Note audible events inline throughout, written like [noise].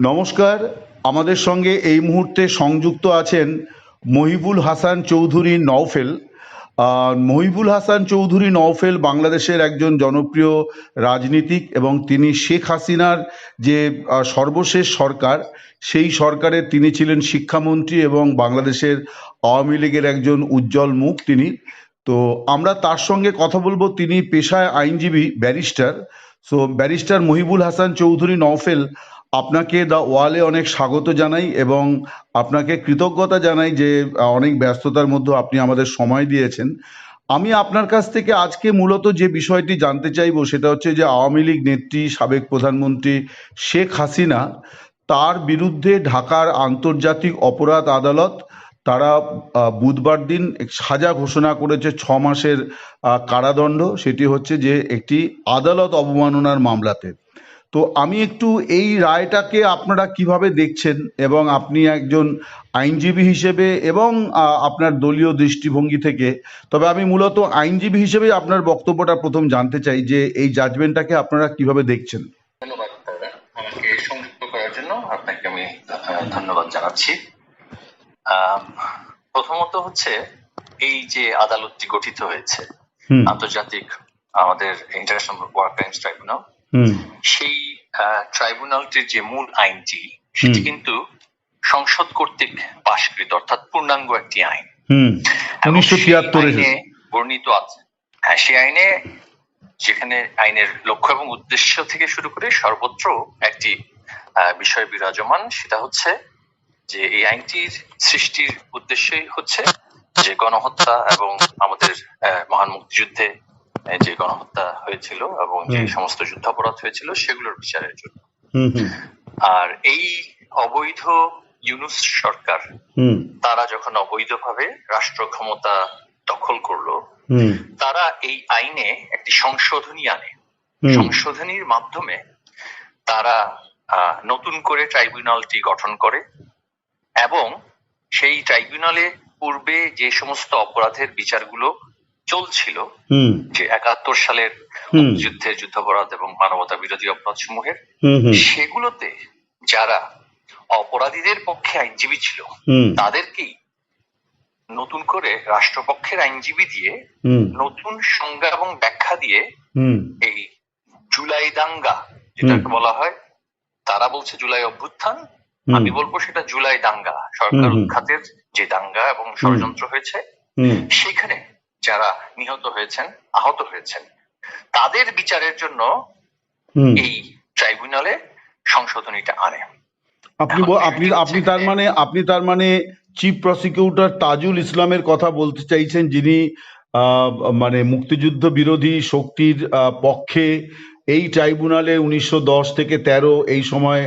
নমস্কার। আমাদের সঙ্গে এই মুহূর্তে সংযুক্ত আছেন মহিবুল হাসান চৌধুরী নওফেল। মহিবুল হাসান চৌধুরী নওফেল বাংলাদেশের একজন জনপ্রিয় রাজনীতিক এবং তিনি শেখ হাসিনার যে সর্বশেষ সরকার, সেই সরকারের তিনি ছিলেন শিক্ষামন্ত্রী এবং বাংলাদেশের আওয়ামী লীগের একজন উজ্জ্বল মুখ তিনি। তো আমরা তার সঙ্গে কথা বলব। তিনি পেশায় আইনজীবী, barrister. So barrister Mohibul Hasan Chowdhury Nowfel আপনাকে দ্য ওয়ালে অনেক স্বাগত জানাই এবং আপনাকে কৃতজ্ঞতা জানাই যে অনেক ব্যস্ততার মধ্যে আপনি আমাদের সময় দিয়েছেন। আমি আপনার কাছ থেকে আজকে মূলত যে বিষয়টি জানতে চাইব সেটা হচ্ছে যে, আওয়ামী লীগ নেত্রী, সাবেক প্রধানমন্ত্রী শেখ হাসিনা, তার বিরুদ্ধে ঢাকার আন্তর্জাতিক অপরাধ আদালত, তারা বুধবার দিন সাজা ঘোষণা করেছে ছ মাসের কারাদণ্ড। সেটি হচ্ছে যে, একটি আদালত অবমাননার মামলাতে। তো আমি একটু এই রায়টাকে আপনারা কীভাবে দেখছেন এবং আপনি একজন আইনজীবী হিসেবে এবং আপনার দলীয় দৃষ্টিভঙ্গি থেকে তবে আমি মূলত আইনজীবী হিসেবে আপনার বক্তব্যটা প্রথম জানতে চাই যে এই জাজমেন্টটাকে আপনারা কীভাবে দেখছেন? ধন্যবাদ আমাকে সংযুক্ত করার জন্য আপনাকে আমি ধন্যবাদ জানাচ্ছি। প্রথমত হচ্ছে এই যে আদালতটি গঠিত হয়েছে আন্তর্জাতিক আমাদের ইন্টারন্যাশনাল ওয়ার ক্রাইমস ট্রাইব্যুনাল সেই ট্রাইব্যুনালটির যে মূল আইনটি সেটি কিন্তু সংসদ কর্তৃক পাশকৃত অর্থাৎ পূর্ণাঙ্গ একটি আইন। উনিশশো তিয়াত্তরে বর্ণিত আছে। হ্যাঁ সেই আইনে যেখানে আইনের লক্ষ্য এবং উদ্দেশ্য থেকে শুরু করে সর্বত্র একটি আহ, বিষয় বিরাজমান সেটা হচ্ছে যে এই আইনটির সৃষ্টির উদ্দেশ্যই হচ্ছে যে গণহত্যা এবং আমাদের মহান মুক্তিযুদ্ধে যে গণহত্যা হয়েছিল এবং যে সমস্ত যুদ্ধাপরাধ হয়েছিল সেগুলোর বিচারের জন্য। আর এই অবৈধ ইউনুস সরকার তারা যখন অবৈধভাবে রাষ্ট্র ক্ষমতা দখল করল তারা এই আইনে একটি সংশোধনী আনে। সংশোধনীর মাধ্যমে তারা নতুন করে ট্রাইব্যুনালটি গঠন করে এবং সেই ট্রাইব্যুনালে পূর্বে যে সমস্ত অপরাধের বিচারগুলো চলছিল যে একাত্তর সালের যুদ্ধের যুদ্ধাপরাধ এবং মানবতা বিরোধী অপরাধ সমূহের সেগুলোতে যারা অপরাধীদের পক্ষে আইনজীবী ছিল তাদেরকেই নতুন করে রাষ্ট্রপক্ষের আইনজীবী দিয়ে নতুন সংজ্ঞা এবং ব্যাখ্যা দিয়ে এই জুলাই দাঙ্গা যেটাকে বলা হয় তারা বলছে জুলাই অভ্যুত্থান। আমি বলব সেটা জুলাই দাঙ্গা সরকার। উৎখাতের যে দাঙ্গা এবং ষড়যন্ত্র হয়েছে সেখানে যারা নিহত হয়েছেন আহত হয়েছেন তাদের বিচারের জন্য এই ট্রাইব্যুনালে সংশোধনীটা আনে। আপনি আপনি আপনি তার মানে আপনি তার মানে চিফ প্রসিকিউটর তাজুল ইসলামের কথা বলতে চাইছেন যিনি আহ, মানে মুক্তিযুদ্ধ বিরোধী শক্তির পক্ষে এই ট্রাইব্যুনালে উনিশশো দশ থেকে তেরো এই সময়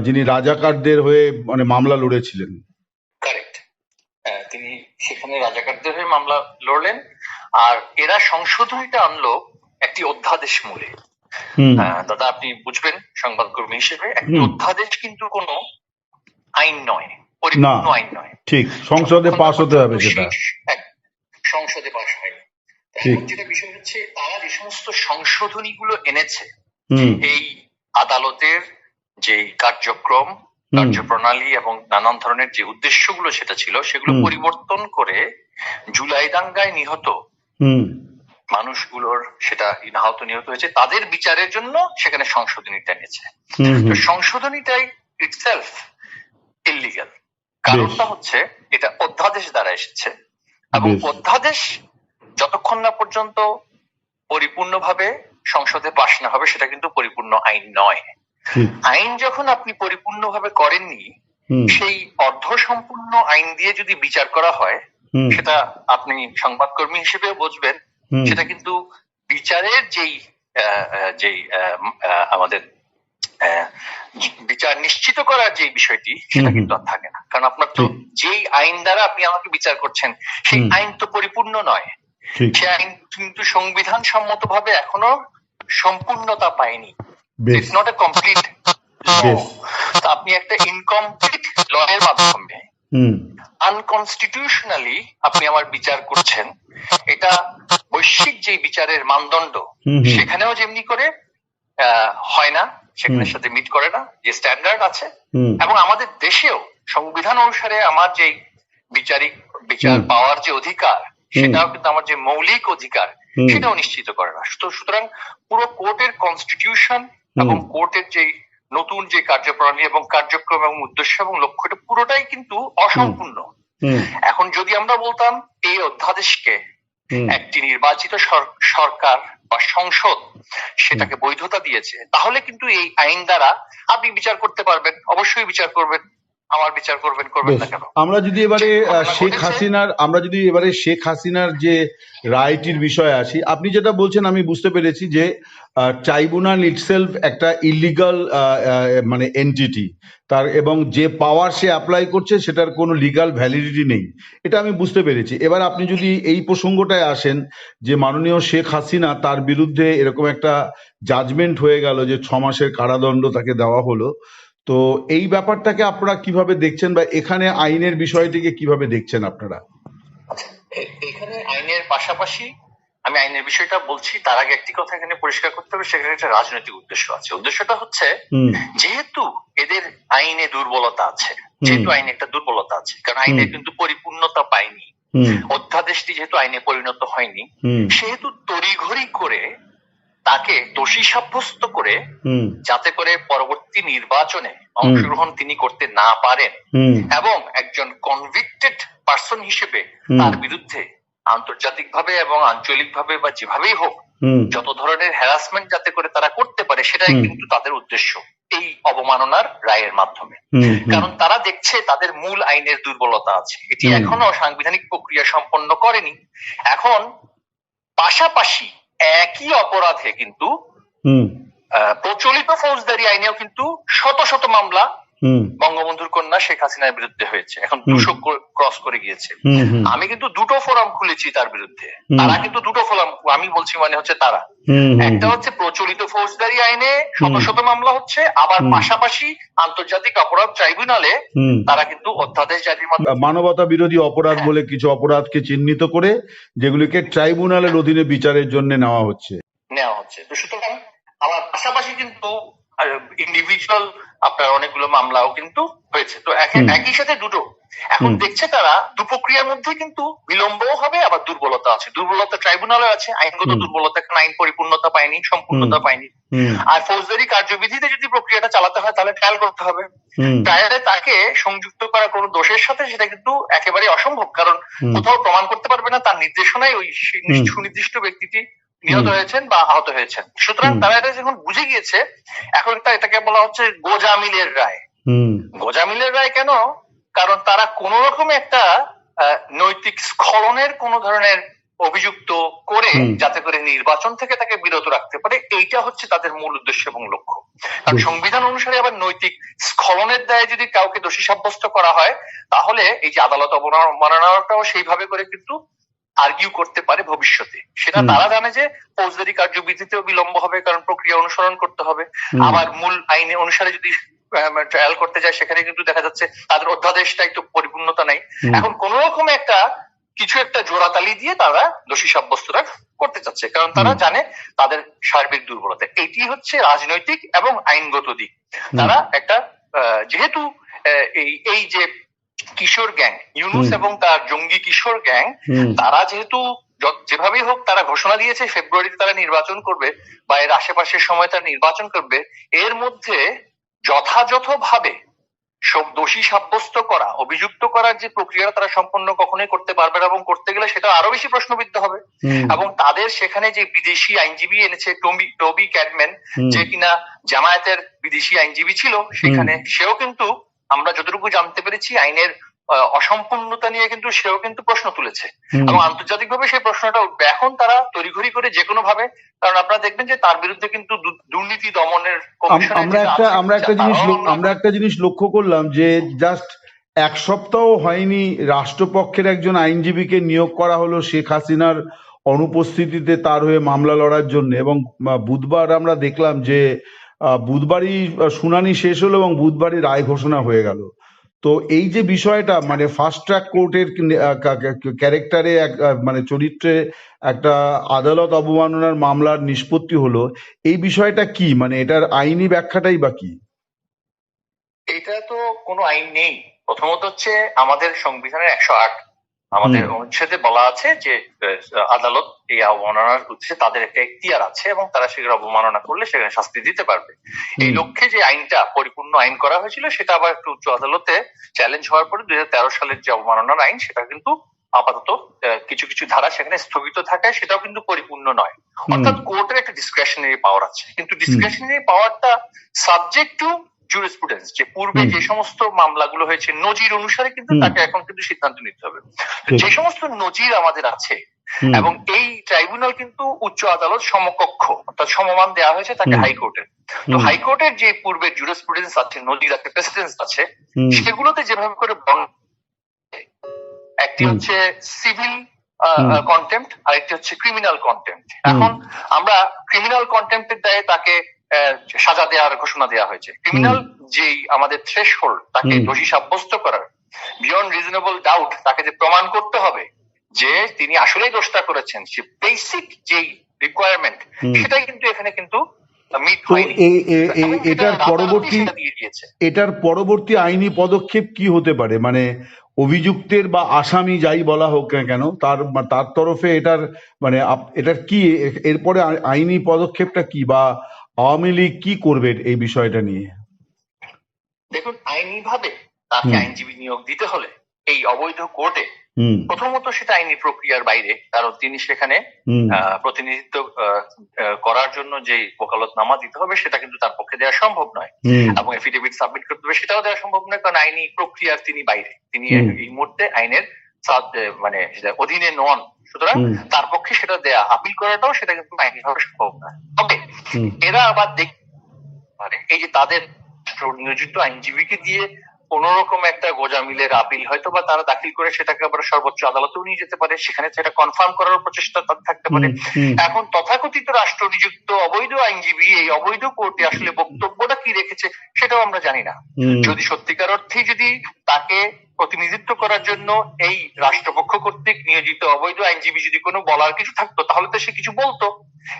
যিনি রাজাকারদের হয়ে মানে মামলা লড়েছিলেন। সেখানে রাজাকারদের হয়ে মামলা লড়লেন। আর এরা সংশোধনীটা আনলো একটি অধ্যাদেশ মূলে। দাদা আপনি বুঝবেন সংবাদকর্মী হিসেবে একটি অধ্যাদেশ কিন্তু কোনো আইন নয় পরিপূর্ণ আইন নয়। ঠিক সংসদে পাশ হতে হবে সেটা। সংসদে পাশ হয়নি। যেটা বিষয় হচ্ছে তারা যে সমস্ত সংশোধনীগুলো এনেছে এই আদালতের যে কার্যক্রম কার্যপ্রণালী এবং নানান ধরনের যে উদ্দেশ্যগুলো সেটা ছিল সেগুলো পরিবর্তন করে জুলাই দাঙ্গায় নিহত মানুষগুলোর সেটা আহত নিহত হয়েছে। তাদের বিচারের জন্য সেখানে সংশোধনীটা এনেছে। তো সংশোধনীটাই ইটসেলফ ইলিগাল কারণটা হচ্ছে এটা অধ্যাদেশ দ্বারা এসেছে এবং অধ্যাদেশ যতক্ষণ না পর্যন্ত পরিপূর্ণভাবে সংসদে পাশ না হবে সেটা কিন্তু পরিপূর্ণ আইন নয়। আইন যখন আপনি পরিপূর্ণভাবে করেননি সেই অর্ধ সম্পূর্ণ আইন দিয়ে যদি বিচার করা হয় সেটা আপনি সংবাদকর্মী হিসেবেও বুঝবেন। সেটা কিন্তু বিচারের যেই যেই আমাদের বিচার নিশ্চিত করার যে বিষয়টি সেটা কিন্তু আর থাকে না। কারণ আপনার তো যেই আইন দ্বারা আপনি আমাকে বিচার করছেন সেই আইন তো পরিপূর্ণ নয়। সেই আইন কিন্তু সংবিধান সম্মত ভাবে এখনও সম্পূর্ণতা পায়নি। ইটস নট এ কমপ্লিট আপনি একটা ইনকমপ্লিট ল এর মাধ্যমে আনকনস্টিটিউশনালি আপনি আমার বিচার করছেন। এটা বৈশ্বিক যে বিচারের মানদণ্ড সেখানেও যেমনি করে হয় না সেখানের সাথে মিট করে না যে স্ট্যান্ডার্ড আছে। এবং আমাদের দেশেও সংবিধান অনুসারে আমার যে বিচারিক বিচার পাওয়ার যে অধিকার সেটাও কিন্তু আমার যে মৌলিক অধিকার সেটাও নিশ্চিত করে না। সুতরাং পুরো কোর্টের কনস্টিটিউশন এবং কোর্টের যে নতুন যে কার্যপ্রণালী এবং কার্যক্রম এবং উদ্দেশ্য এবং লক্ষ্যটা পুরোটাই কিন্তু অসম্পূর্ণ। এখন যদি আমরা বলতাম এই অধ্যাদেশকে একটি নির্বাচিত সরকার বা সংসদ সেটাকে বৈধতা দিয়েছে তাহলে কিন্তু এই আইন দ্বারা আপনি বিচার করতে পারবেন অবশ্যই বিচার করবেন আমার বিচার করবেন করবেন না কেন? আমরা যদি এবারে শেখ হাসিনার আমরা যদি এবারে শেখ হাসিনার যে রায়টির বিষয়ে আসি আপনি যেটা বলছেন আমি বুঝতে পেরেছি যে ট্রাইব্যুনাল ইটসেলফ একটা ইলিগাল মানে এন্টিটি তার এবং যে পাওয়ার সে অ্যাপ্লাই করছে সেটার কোনো লিগাল ভ্যালিডিটি নেই। এটা আমি বুঝতে পেরেছি। এবার আপনি যদি এই প্রসঙ্গটায় আসেন যে মাননীয় শেখ হাসিনা তার বিরুদ্ধে এরকম একটা জাজমেন্ট হয়ে গেল যে ছ মাসের কারাদণ্ড তাকে দেওয়া হলো তো এই ব্যাপারটাকে আপনারা কীভাবে দেখছেন বা এখানে আইনের বিষয়টিকে কীভাবে দেখছেন আপনারা? আচ্ছা, এখানে আইনের পাশাপাশি আমি আইনের বিষয়টা বলছি তার আগে একটি কথা এখানে পরিষ্কার করতে হবে সেখানে একটা রাজনৈতিক উদ্দেশ্য আছে। উদ্দেশ্যটা হচ্ছে যেহেতু এদের আইনে দুর্বলতা আছে যেহেতু আইনে একটা দুর্বলতা আছে কারণ আইনে কিন্তু পরিপূর্ণতা পায়নি। অধ্যাদেশটি যেহেতু আইনে পরিণত হয়নি সেহেতু তড়িঘড়ি করে তাকে দোষী সাব্যস্ত করে যাতে করে পরবর্তী নির্বাচনে অংশগ্রহণ তিনি করতে না পারেন এবং একজন কনভিক্টেড পার্সন হিসেবে তার বিরুদ্ধে আন্তর্জাতিকভাবে এবং আঞ্চলিকভাবে বা যেভাবেই হোক যত ধরনের হ্যারাসমেন্ট যাতে করে তারা করতে পারে সেটাই কিন্তু তাদের উদ্দেশ্য এই অবমাননার রায়ের মাধ্যমে। কারণ তারা দেখছে তাদের মূল আইনের দুর্বলতা আছে। এটি এখনও সাংবিধানিক প্রক্রিয়া সম্পন্ন করেনি। এখন পাশাপাশি একই অপরাধে কিন্তু প্রচলিত ফৌজদারি আইনেও কিন্তু শত শত মামলা বঙ্গবন্ধুর কন্যা শেখ হাসিনার বিরুদ্ধে হয়েছে। এখন দুশো ক্রস করে গিয়েছে। আমি কিন্তু দুটো ফোরাম খুলেছি তার বিরুদ্ধে। তারা কিন্তু দুটো ফোরাম আমি বলছি মানে হচ্ছে তারা। একটা হচ্ছে প্রচলিত ফৌজদারি আইনে শত শত মামলা হচ্ছে আবার পাশাপাশি আন্তর্জাতিক অপরাধ ট্রাইব্যুনালে তারা কিন্তু অধ্যাদেশ মাধ্যমে মানবতা বিরোধী অপরাধ বলে কিছু অপরাধকে চিহ্নিত করে যেগুলিকে ট্রাইব্যুনালের অধীনে বিচারের জন্য নেওয়া হচ্ছে। নেওয়া হচ্ছে। তো সুতরাং আমার পাশাপাশি কিন্তু ইন্ডিভিজুয়াল আপনার অনেকগুলো মামলাও কিন্তু হয়েছে। তো একই সাথে দুটো। এখন দেখছে তারা দুপ্রক্রিয়ার মধ্যে কিন্তু বিলম্বও হবে আবার দুর্বলতা আছে। দুর্বলতা ট্রাইব্যুনালে আছে আইনগত দুর্বলতা কারণ আইন পরিপূর্ণতা পায়নি সম্পূর্ণতা পায়নি। আর ফৌজদারি কার্যবিধিতে যদি প্রক্রিয়াটা চালাতে হয় তাহলে ট্রায়াল করতে হবে। ট্রায়ালে তাকে সংযুক্ত করা কোনো দোষের সাথে সেটা কিন্তু একেবারে অসম্ভব কারণ কোথাও প্রমাণ করতে পারবে না তার নির্দেশনায় ওই সুনির্দিষ্ট ব্যক্তিটি নিহত হয়েছেন বা আহত হয়েছেন। সুতরাং তারা এটা যখন বুঝে গিয়েছে এখন এটাকে বলা হচ্ছে গোজামিলের রায়। গোজামিলের রায় কেন? কারণ তারা কোন রকম একটা নৈতিক স্খলনের কোন ধরনের অভিযুক্ত করে যাতে করে নির্বাচন থেকে তাকে বিরত রাখতে পারে এইটা হচ্ছে তাদের মূল উদ্দেশ্য এবং লক্ষ্য। কারণ সংবিধান অনুসারে আবার নৈতিক স্খলনের দায়ে যদি কাউকে দোষী সাব্যস্ত করা হয় তাহলে এই যে আদালত অবমাননাটাও সেইভাবে করে কিন্তু আর্গিউ করতে পারে ভবিষ্যতে। সেটা তারা জানে যে ফৌজদারি কার্যবিধিতেও বিলম্ব হবে কারণ প্রক্রিয়া অনুসরণ করতে হবে। আবার মূল আইনে অনুসারে যদি ট্রায়াল করতে যায় সেখানে কিন্তু দেখা যাচ্ছে তাদের অধ্যাদেশটাই তো পরিপূর্ণতা নাই। এখন কোন রকম একটা কিছু একটা জোড়াতালি দিয়ে তারা দোষী সাব্যস্তরা করতে চাচ্ছে কারণ তারা জানে তাদের সার্বিক দুর্বলতা। এটি হচ্ছে রাজনৈতিক এবং আইনগত দিক। তারা একটা আহ, যেহেতু এই এই যে কিশোর গ্যাং ইউনুস এবং তার জঙ্গি কিশোর গ্যাং তারা যেহেতু যেভাবেই হোক তারা ঘোষণা দিয়েছে ফেব্রুয়ারিতে তারা নির্বাচন করবে বা এর আশেপাশের সময় তারা নির্বাচন করবে এর মধ্যে যথাযথভাবে সব দোষী সাব্যস্ত করা অভিযুক্ত করার যে প্রক্রিয়া তারা সম্পন্ন কখনোই করতে পারবে না এবং করতে গেলে সেটা আরও বেশি প্রশ্নবিদ্ধ হবে। এবং তাদের সেখানে যে বিদেশি আইনজীবী এনেছে টমি টবি ক্যাডম্যান যে কিনা জামায়াতের বিদেশি আইনজীবী ছিল সেখানে সেও কিন্তু আমরা যতটুকু জানতে পেরেছি আইনের অসম্পূর্ণতা নিয়ে কিন্তু সেও কিন্তু প্রশ্ন তুলেছে। এবং আন্তর্জাতিকভাবে সেই প্রশ্নটা উঠবে। এখন তারা তড়িঘড়ি করে যে কোনো ভাবে কারণ আপনারা দেখবেন যে তার বিরুদ্ধে কিন্তু দুর্নীতি দমনের আমরা একটা আমরা একটা জিনিস আমরা একটা জিনিস লক্ষ্য করলাম যে জাস্ট এক সপ্তাহ হয়নি রাষ্ট্রপক্ষের একজন আইনজীবীকে নিয়োগ করা হলো শেখ হাসিনার অনুপস্থিতিতে তার হয়ে মামলা লড়ার জন্য। এবং বুধবার আমরা দেখলাম যে বুধবারই শুনানি শেষ হলো এবং বুধবারই রায় ঘোষণা হয়ে গেল। তো এই যে বিষয়টা মানে ফাস্ট ট্র্যাক কোর্টের ক্যারেক্টারে এক মানে চরিত্রে একটা আদালত অবমাননার মামলার নিষ্পত্তি হলো, এই বিষয়টা কি? মানে এটার আইনি ব্যাখ্যাটাই বা কি? এটা তো কোনো আইন নেই। প্রথমত হচ্ছে আমাদের সংবিধানের একশো আট আমাদের অনুচ্ছেদে বলা আছে যে আদালত এই অবমাননার উদ্দেশ্যে তাদের একটা এখতিয়ার আছে এবং তারা সেখানে অবমাননা করলে সেখানে শাস্তি দিতে পারবে। এই লক্ষ্যে যে আইনটা পরিপূর্ণ আইন করা হয়েছিল সেটা আবার একটু উচ্চ আদালতে চ্যালেঞ্জ হওয়ার পরে দুই হাজার তেরো সালের যে অবমাননার আইন সেটা কিন্তু আপাতত কিছু কিছু ধারা সেখানে স্থগিত থাকে সেটাও কিন্তু পরিপূর্ণ নয়। অর্থাৎ কোর্টের একটা ডিসক্রিশনারি পাওয়ার আছে। কিন্তু ডিসক্রিশনারি পাওয়ারটা সাবজেক্ট টু জুরিসপ্রুডেন্স যে পূর্বে যে সমস্ত মামলাগুলো হয়েছে নজির অনুসারে কিন্তু তাকে এখন কিন্তু সিদ্ধান্ত নিতে হবে। যে সমস্ত নজির আমাদের আছে এবং এই ট্রাইব্যুনাল কিন্তু উচ্চ আদালত সমকক্ষ অর্থাৎ সমমান দেওয়া হয়েছে তাকে হুম। হাইকোর্টের তো হাইকোর্টের যে পূর্বের জুরিসপ্রুডেন্স আছে নজির আছে প্রেসিডেন্স আছে সেগুলোতে যেভাবে করে একটি হচ্ছে সিভিল হুম। কন্টেম্পট আর একটি হচ্ছে ক্রিমিনাল কন্টেম্পট এখন আমরা ক্রিমিনাল কন্টেম্পের দায়ে তাকে সাজা দেওয়ার ঘোষণা দেওয়া হয়েছে। ক্রিমিনাল যেই আমাদের থ্রেশ তাকে দোষী সাব্যস্ত করার বিয়ন্ড রিজনেবল ডাউট তাকে যে প্রমাণ করতে হবে যে তিনি আসলেই দোষটা করেছেন সে বেসিক যেই রিকোয়ারমেন্ট সেটাই কিন্তু এখানে কিন্তু এটার পরবর্তী এটার পরবর্তী আইনি পদক্ষেপ কি হতে পারে? মানে অভিযুক্তের বা আসামি যাই বলা হোক না কেন তার তার তরফে এটার মানে এটার কি এরপরে আইনি পদক্ষেপটা কি? বা আওয়ামী লীগ কি করবে এই বিষয়টা নিয়ে? দেখুন আইনি ভাবে তাকে আইনজীবী নিয়োগ দিতে হলে এই অবৈধ কোর্টে প্রথমত সেটা আইনি প্রক্রিয়ার বাইরে কারণ তিনি সেখানে প্রতিনিধিত্ব করার জন্য যে ওকালতনামা দিতে হবে সেটা কিন্তু তার পক্ষে দেওয়া সম্ভব নয়। এবং এফিডেভিট সাবমিট করতে হবে সেটাও দেওয়া সম্ভব নয় কারণ আইনি প্রক্রিয়ার তিনি বাইরে। তিনি এই মুহূর্তে আইনের মানে অধীনে নন। সুতরাং তার পক্ষে সেটা দেয়া আপিল করাটাও সেটা কিন্তু আইনি ভাবে সম্ভব নয়। তবে এরা আবার দেখ মানে এই যে তাদের নিয়োজিত আইনজীবীকে দিয়ে কোন রকম একটা গোজামিলের আপিল হয়তো বা তারা দাখিল করে সেটাকে আবার সর্বোচ্চ আদালতেও নিয়ে যেতে পারে সেখানে সেটা কনফার্ম করার প্রচেষ্টা থাকতে পারে। এখন তথাকথিত রাষ্ট্র নিযুক্ত অবৈধ আইনজীবী এই অবৈধ কোর্টে আসলে বক্তব্যটা কি রেখেছে সেটাও আমরা জানি না। যদি সত্যিকার অর্থে যদি তাকে প্রতিনিধিত্ব করার জন্য এই রাষ্ট্রপক্ষ কর্তৃক নিয়োজিত অবৈধ আইনজীবী যদি কোনো বলার কিছু থাকতো তাহলে তো সে কিছু বলতো।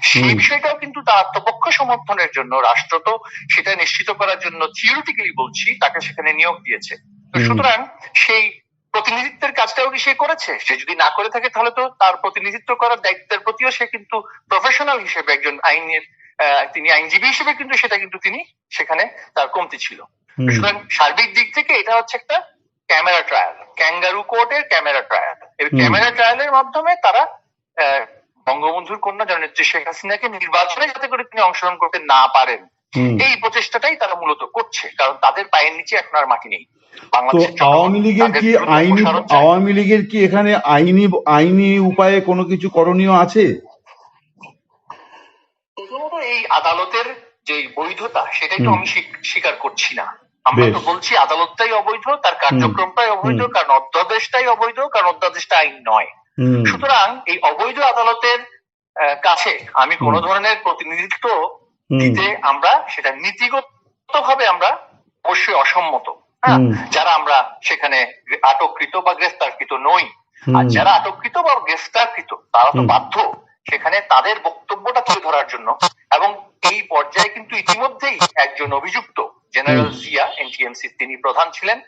সেই বিষয়টাও কিন্তু তার আত্মপক্ষ সমর্থনের জন্য রাষ্ট্র তো সেটা নিশ্চিত করার জন্য থিওরিটিক্যালি বলছি তাকে সেখানে নিয়োগ দিয়েছে। তো সুতরাং সেই প্রতিনিধিত্বের কাজটাও কি সে করেছে? সে যদি না করে থাকে তাহলে তো তার প্রতিনিধিত্ব করার দায়িত্বের প্রতিও সে কিন্তু প্রফেশনাল হিসেবে একজন আইনের আহ, তিনি আইনজীবী হিসেবে কিন্তু সেটা কিন্তু তিনি সেখানে তার কমতি ছিল। সুতরাং সার্বিক দিক থেকে এটা হচ্ছে একটা ক্যামেরা ট্রায়াল ক্যাঙ্গারু কোর্টের ক্যামেরা ট্রায়াল এই হুম। ক্যামেরা ট্রায়ালের মাধ্যমে তারা বঙ্গবন্ধুর কন্যা জননেত্রী শেখ হাসিনাকে নির্বাচনে যাতে করে তিনি অংশগ্রহণ করতে না পারেন এই প্রচেষ্টাটাই তারা মূলত করছে কারণ তাদের পায়ের নিচে এখন আর মাটি নেই। তো আওয়ামী লীগের কি আইনি আওয়ামী লীগের কি এখানে আইনি আইনি উপায়ে কোনো কিছু করণীয় আছে? প্রথমত এই আদালতের যে বৈধতা সেটাই তো আমি স্বীকার করছি না। আমরা তো বলছি আদালতটাই অবৈধ তার কার্যক্রমটাই অবৈধ কারণ অধ্যাদেশটাই অবৈধ কারণ অধ্যাদেশটা আইন নয়। সুতরাং এই অবৈধ আদালতের কাছে আমি কোন ধরনের প্রতিনিধিত্ব দিতে আমরা সেটা নীতিগত ভাবে আমরা অবশ্যই অসম্মত। হ্যাঁ? যারা আমরা সেখানে আটককৃত বা গ্রেফতারকৃত নই। আর। যারা আটককৃত বা গ্রেফতারকৃত তারা তো বাধ্য সেখানে তাদের বক্তব্যটা তুলে ধরার জন্য। এবং এই পর্যায়ে কিন্তু ইতিমধ্যেই একজন অভিযুক্ত জেনারেল। জিয়া এনটিএমসি তিনি প্রধান ছিলেন।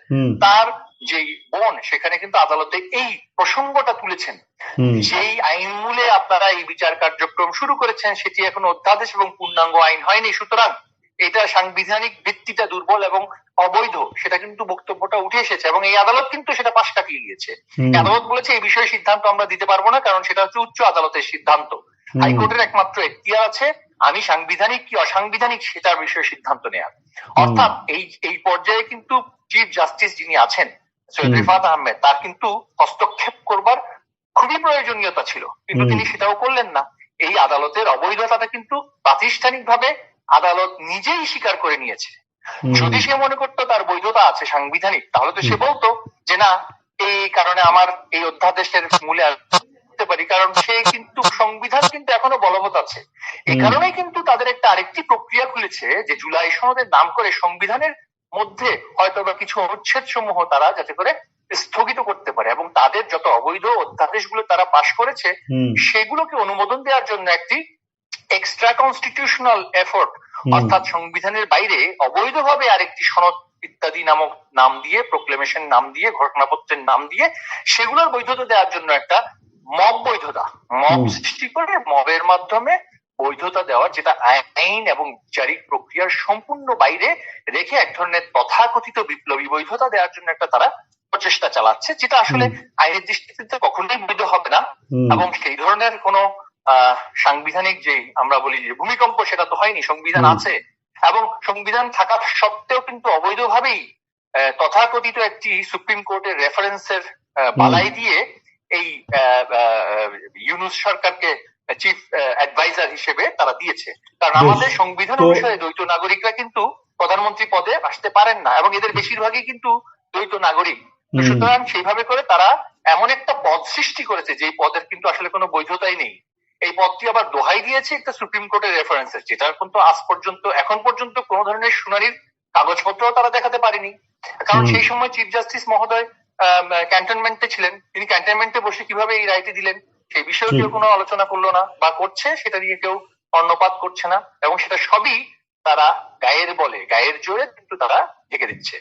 তার যে বোন সেখানে কিন্তু আদালতে এই প্রসঙ্গটা তুলেছেন। যেই আইন মূলে আপনারা এই বিচার কার্যক্রম শুরু করেছেন সেটি এখন অধ্যাদেশ এবং পূর্ণাঙ্গ আইন হয়নি। সুতরাং এটা সাংবিধানিক ভিত্তিটা দুর্বল এবং অবৈধ সেটা কিন্তু বক্তব্যটা উঠে এসেছে এবং এই আদালত কিন্তু সেটা পাশ কাটিয়ে হুম। আদালত বলেছে এই বিষয়ে সিদ্ধান্ত আমরা দিতে পারব না কারণ সেটা হচ্ছে উচ্চ আদালতের সিদ্ধান্ত। হাইকোর্টের একমাত্র এখতিয়ার আছে আমি সাংবিধানিক কি অসাংবিধানিক সেটার বিষয়ে সিদ্ধান্ত নেওয়ার অর্থাৎ এই এই পর্যায়ে কিন্তু চিফ জাস্টিস যিনি আছেন সৈয়দ রিফাত আহমেদ তার কিন্তু হস্তক্ষেপ করবার খুবই প্রয়োজনীয়তা ছিল। কিন্তু তিনি সেটাও করলেন না। এই আদালতের অবৈধতাটা কিন্তু প্রাতিষ্ঠানিক ভাবে আদালত নিজেই স্বীকার করে নিয়েছে। যদি সে মনে করতো তার বৈধতা আছে সাংবিধানিক তাহলে তো সে বলতো যে না এই কারণে আমার এই অধ্যাদেশের মূলে আসতে পারি কারণ সে কিন্তু [laughs] সংবিধান কিন্তু এখনও বলবৎ আছে। এই কারণে কিন্তু তাদের একটা আরেকটি প্রক্রিয়া খুলেছে যে জুলাই সনদের নাম করে সংবিধানের মধ্যে হয়তো বা কিছু অনুচ্ছেদ সমূহ তারা যাতে করে স্থগিত করতে পারে এবং তাদের যত অবৈধ অধ্যাদেশগুলো তারা পাশ করেছে সেগুলোকে অনুমোদন দেওয়ার জন্য একটি এক্সট্রা কনস্টিটিউশনাল এফোর্ট অর্থাৎ সংবিধানের বাইরে অবৈধভাবে আরেকটি সনদ ইত্যাদি নামক নাম দিয়ে প্রোক্লেমেশন নাম দিয়ে ঘোষণাপত্রের নাম দিয়ে সেগুলোর বৈধতা দেওয়ার জন্য একটা মব বৈধতা মব সৃষ্টি করে মবের মাধ্যমে বৈধতা দেওয়ার যেটা আইন এবং বিচারিক প্রক্রিয়ার সম্পূর্ণ বাইরে রেখে এক ধরনের তথাকথিত বিপ্লবী বৈধতা দেওয়ার জন্য একটা তারা প্রচেষ্টা চালাচ্ছে যেটা আসলে আইনের দৃষ্টিতে কখনোই বৈধ হবে না এবং সেই ধরনের কোনো সাংবিধানিক যে আমরা বলি যে ভূমিকম্প সেটা তো হয়নি সংবিধান আছে। এবং সংবিধান থাকা সত্ত্বেও কিন্তু অবৈধভাবেই তথাকথিত একটি সুপ্রিম কোর্টের রেফারেন্সের বালাই দিয়ে এই ইউনুস সরকারকে চিফ অ্যাডভাইজার হিসেবে তারা দিয়েছে। কারণ আমাদের সংবিধান অনুসারে দ্বৈত নাগরিকরা কিন্তু প্রধানমন্ত্রী পদে আসতে পারেন না এবং এদের বেশিরভাগই কিন্তু দ্বৈত নাগরিক। সুতরাং সেইভাবে করে তারা এমন একটা পদ সৃষ্টি করেছে যে পদের কিন্তু আসলে কোনো বৈধতাই নেই। এই পদটি আবার দোহাই দিয়েছে একটা সুপ্রিম কোর্টের রেফারেন্সের যেটার কিন্তু আজ পর্যন্ত এখন পর্যন্ত কোনো ধরনের শুনানির কাগজপত্র তারা দেখাতে পারেনি। কারণ সেই সময় চিফ জাস্টিস মহোদয় ক্যান্টনমেন্টে ছিলেন। তিনি ক্যান্টনমেন্টে বসে কীভাবে এই রায়টি দিলেন সেই বিষয়ে কেউ কোনো আলোচনা করল না বা করছে সেটা নিয়ে কেউ কর্ণপাত করছে না। এবং সেটা সবই তারা গায়ের বলে গায়ের জোরে কিন্তু তারা ঢেকে দিচ্ছে।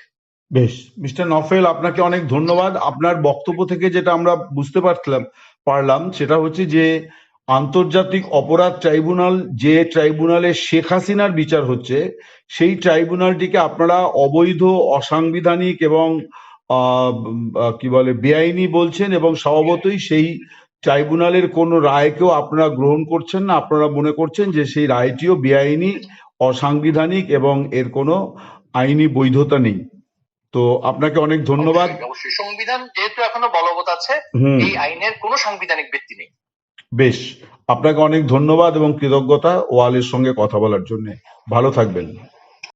বেশ মিস্টার নফেল আপনাকে অনেক ধন্যবাদ। আপনার বক্তব্য থেকে যেটা আমরা বুঝতে পারলাম পারলাম সেটা হচ্ছে যে আন্তর্জাতিক অপরাধ ট্রাইব্যুনাল যে ট্রাইব্যুনালে শেখ হাসিনার বিচার হচ্ছে সেই ট্রাইব্যুনালটিকে আপনারা অবৈধ অসাংবিধানিক এবং কি বলে বেআইনি বলছেন এবং স্বভাবতই সেই ট্রাইব্যুনালের কোনো রায়কেও আপনারা গ্রহণ করছেন না। আপনারা মনে করছেন যে সেই রায়টিও বেআইনি অসাংবিধানিক এবং এর কোনো আইনি বৈধতা নেই। তো আপনাকে অনেক ধন্যবাদ। সংবিধান যেহেতু এখনও বলবৎ আছে এই আইনের কোনো সাংবিধানিক ভিত্তি নেই। বেশ আপনাকে অনেক ধন্যবাদ এবং কৃতজ্ঞতা ওয়ালের সঙ্গে কথা বলার জন্যে। ভালো থাকবেন।